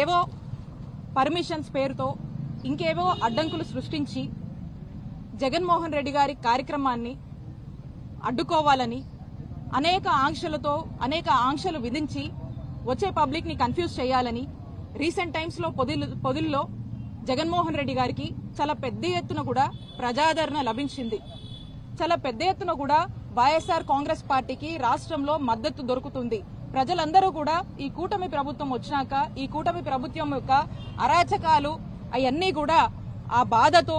ఏవో పర్మిషన్స్ పేరుతో ఇంకేవో అడ్డంకులు సృష్టించి జగన్మోహన్ రెడ్డి గారి కార్యక్రమాన్ని అడ్డుకోవాలని అనేక ఆంక్షలతో అనేక ఆంక్షలు విధించి వచ్చే పబ్లిక్ని కన్ఫ్యూజ్ చేయాలని రీసెంట్ టైమ్స్లో పొదిలు పొదిల్లో జగన్మోహన్ రెడ్డి గారికి చాలా పెద్ద ఎత్తున కూడా ప్రజాదరణ లభించింది. చాలా పెద్ద ఎత్తున కూడా వైఎస్ఆర్ కాంగ్రెస్ పార్టీకి రాష్ట్రంలో మద్దతు దొరుకుతుంది. ప్రజలందరూ కూడా ఈ కూటమి ప్రభుత్వం వచ్చినాక ఈ కూటమి ప్రభుత్వం యొక్క అరాచకాలు అవన్నీ కూడా ఆ బాధతో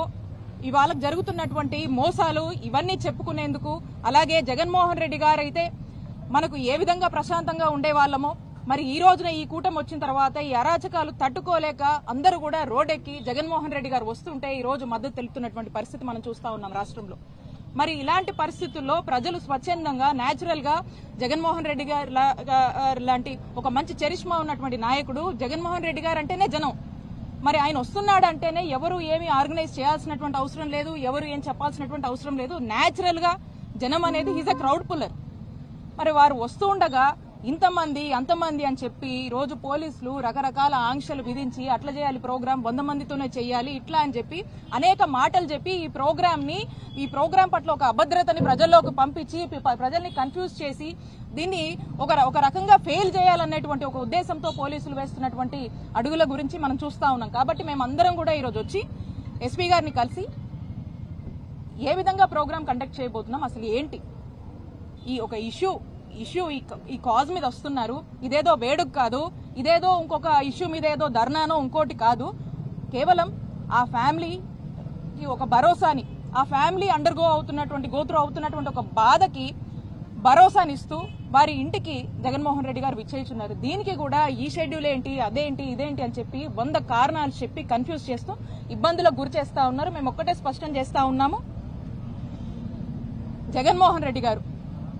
ఇవాళ జరుగుతున్నటువంటి మోసాలు ఇవన్నీ చెప్పుకునేందుకు అలాగే జగన్మోహన్ రెడ్డి గారు అయితే మనకు ఏ విధంగా ప్రశాంతంగా ఉండేవాళ్ళమో మరి ఈ రోజున ఈ కూటమి వచ్చిన తర్వాత ఈ అరాచకాలు తట్టుకోలేక అందరూ కూడా రోడ్డెక్కి జగన్మోహన్ రెడ్డి గారు వస్తుంటే ఈ రోజు మద్దతు తెలుపుతున్నటువంటి పరిస్థితి మనం చూస్తా ఉన్నాం రాష్ట్రంలో. మరి ఇలాంటి పరిస్థితుల్లో ప్రజలు స్వచ్ఛందంగా న్యాచురల్గా జగన్మోహన్ రెడ్డి గారు లాంటి ఒక మంచి చరిష్మా ఉన్నటువంటి నాయకుడు జగన్మోహన్ రెడ్డి గారు అంటేనే జనం. మరి ఆయన వస్తున్నాడు అంటేనే ఎవరు ఏమి ఆర్గనైజ్ చేయాల్సినటువంటి అవసరం లేదు ఎవరు ఏం చెప్పాల్సినటువంటి అవసరం లేదు. న్యాచురల్గా జనం అనేది హీజ్ అ క్రౌడ్ పుల్లర్ మరి వారు వస్తూ ఉండగా ఇంతమంది అంతమంది అని చెప్పి రోజు పోలీసులు రకరకాల ఆంక్షలు విధించి అట్లా చేయాలి ప్రోగ్రామ్ వంద మందితోనే చేయాలి ఇట్లా అని చెప్పి అనేక మాటలు చెప్పి ఈ ప్రోగ్రామ్ని ఈ ప్రోగ్రామ్ పట్ల ఒక అభద్రతని ప్రజల్లోకి పంపించి ప్రజల్ని కన్ఫ్యూజ్ చేసి దీన్ని ఒక ఒక రకంగా ఫెయిల్ చేయాలనేటువంటి ఒక ఉద్దేశంతో పోలీసులు వేస్తున్నటువంటి అడుగుల గురించి మనం చూస్తా ఉన్నాం. కాబట్టి మేమందరం కూడా ఈ రోజు వచ్చి ఎస్పీ గారిని కలిసి ఏ విధంగా ప్రోగ్రామ్ కండక్ట్ చేయబోతున్నాం అసలు ఏంటి? ఈ ఒక ఇష్యూ ఇష్యూ ఈ ఈ కాజ్ మీద వస్తున్నారు. ఇదేదో వేడుక కాదు. ఇదేదో ఇంకొక ఇష్యూ మీద ఏదో ధర్నానో ఇంకోటి కాదు. కేవలం ఆ ఫ్యామిలీకి ఒక భరోసాని ఆ ఫ్యామిలీ అండర్గో అవుతున్నటువంటి గోత్రు అవుతున్నటువంటి ఒక బాధకి భరోసానిస్తూ వారి ఇంటికి జగన్మోహన్ రెడ్డి గారు విచ్చేస్తున్నారు దీనికి కూడా ఈ షెడ్యూల్ ఏంటి అదేంటి ఇదేంటి అని చెప్పి వంద కారణాలు చెప్పి కన్ఫ్యూజ్ చేస్తూ ఇబ్బందులకు గురి చేస్తా ఉన్నారు. మేము ఒక్కటే స్పష్టం చేస్తా ఉన్నాము. జగన్మోహన్ రెడ్డి గారు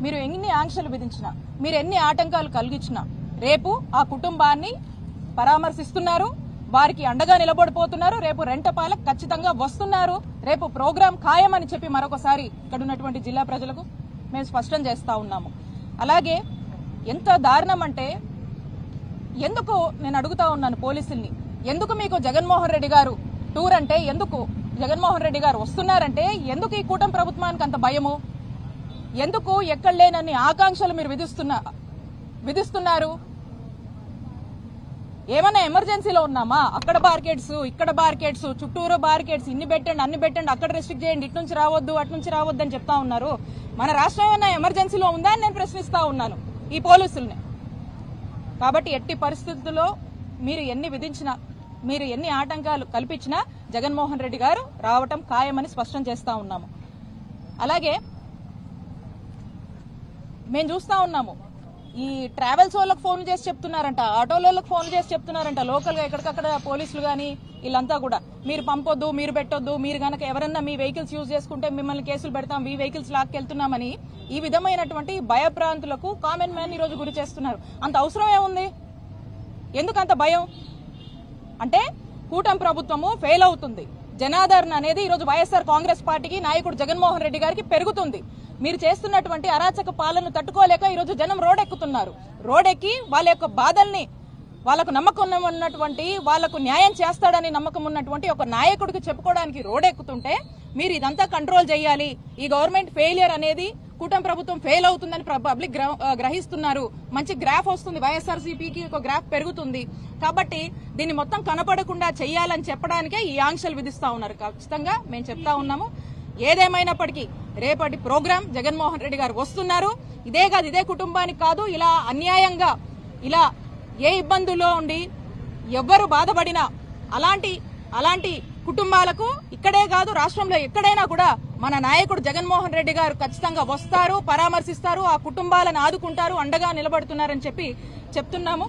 మీరు ఎన్ని ఆంక్షలు విధించినా మీరు ఎన్ని ఆటంకాలు కలిగించినా రేపు ఆ కుటుంబాన్ని పరామర్శిస్తున్నారు వారికి అండగా నిలబడిపోతున్నారు రేపు రెంటపాలకు ఖచ్చితంగా వస్తున్నారు రేపు ప్రోగ్రాం ఖాయమని చెప్పి మరొకసారి ఇక్కడ ఉన్నటువంటి జిల్లా ప్రజలకు మేము స్పష్టం చేస్తా ఉన్నాము. అలాగే ఎంత దారుణం అంటే ఎందుకు నేను అడుగుతా ఉన్నాను పోలీసుల్ని? ఎందుకు మీకు జగన్మోహన్ రెడ్డి గారు టూర్ అంటే ఎందుకు? జగన్మోహన్ రెడ్డి గారు వస్తున్నారంటే ఎందుకు ఈ కూటమి ప్రభుత్వానికి అంత భయము? ఎందుకు ఎక్కడ లేనన్ని ఆకాంక్షలు మీరు విధిస్తున్నా విధిస్తున్నారు? ఏమైనా ఎమర్జెన్సీలో ఉన్నామా? అక్కడ బార్కెట్స్ ఇక్కడ బార్కెట్స్ చుట్టూరు బార్కెట్స్ ఇన్ని పెట్టండి అన్ని పెట్టండి అక్కడ రెస్ట్రిక్ట్ చేయండి ఇటు నుంచి రావద్దు అటు నుంచి రావద్దు అని చెప్తా ఉన్నారు. మన రాష్ట్రం ఏమైనా ఎమర్జెన్సీలో ఉందా అని నేను ప్రశ్నిస్తా ఉన్నాను ఈ పోలీసుల్ని. కాబట్టి ఎట్టి పరిస్థితుల్లో మీరు ఎన్ని విధించినా మీరు ఎన్ని ఆటంకాలు కల్పించినా జగన్మోహన్ రెడ్డి గారు రావటం ఖాయమని స్పష్టం చేస్తా ఉన్నాము. అలాగే మేము చూస్తా ఉన్నాము. ఈ ట్రావెల్స్ వాళ్ళకి ఫోన్ చేసి చెప్తున్నారంట ఆటోలకు ఫోన్ చేసి చెప్తున్నారంట లోకల్గా ఎక్కడికక్కడ పోలీసులు కానీ వీళ్ళంతా కూడా. మీరు పంపొద్దు మీరు పెట్టొద్దు మీరు గనక ఎవరన్నా మీ వెహికల్స్ యూజ్ చేసుకుంటే మిమ్మల్ని కేసులు పెడతాం మీ వెహికల్స్ లాక్కెళ్తున్నామని ఈ విధమైనటువంటి భయప్రాంతులకు కామన్ మ్యాన్ ఈ రోజు గురి చేస్తున్నారు. అంత అవసరం ఏముంది? ఎందుకు అంత భయం? అంటే కూటమి ప్రభుత్వము ఫెయిల్ అవుతుంది. జనాదరణ అనేది ఈరోజు వైఎస్ఆర్ కాంగ్రెస్ పార్టీకి నాయకుడు జగన్మోహన్ రెడ్డి గారికి పెరుగుతుంది. మీరు చేస్తున్నటువంటి అరాచక పాలన తట్టుకోలేక ఈరోజు జనం రోడెక్కుతున్నారు. రోడెక్కి వాళ్ళ యొక్క బాధల్ని వాళ్ళకు నమ్మకం ఉన్నటువంటి వాళ్ళకు న్యాయం చేస్తాడని నమ్మకం ఉన్నటువంటి ఒక నాయకుడికి చెప్పుకోవడానికి రోడెక్కుతుంటే మీరు ఇదంతా కంట్రోల్ చేయాలి. ఈ గవర్నమెంట్ ఫెయిలియర్ అనేది కూటమి ప్రభుత్వం ఫెయిల్ అవుతుందని పబ్లిక్ గ్రహిస్తున్నారు. మంచి గ్రాఫ్ వస్తుంది. వైఎస్ఆర్సీపీకి ఒక గ్రాఫ్ పెరుగుతుంది. కాబట్టి దీన్ని మొత్తం కనపడకుండా చేయాలని చెప్పడానికే ఈ ఆంక్షలు విధిస్తా ఉన్నారు. ఖచ్చితంగా మేము చెప్తా ఉన్నాము. ఏదేమైనప్పటికీ రేపటి ప్రోగ్రాం జగన్మోహన్ రెడ్డి గారు వస్తున్నారు. ఇదే కాదు ఇదే కుటుంబానికి కాదు ఇలా అన్యాయంగా ఇలా ఏ ఇబ్బందుల్లో ఉండి ఎవ్వరు బాధపడినా అలాంటి అలాంటి కుటుంబాలకు ఇక్కడే కాదు రాష్ట్రంలో ఎక్కడైనా కూడా మన నాయకుడు జగన్మోహన్ రెడ్డి గారు ఖచ్చితంగా వస్తారు పరామర్శిస్తారు ఆ కుటుంబాలను ఆదుకుంటారు అండగా నిలబడుతున్నారని చెప్పి చెప్తున్నాము.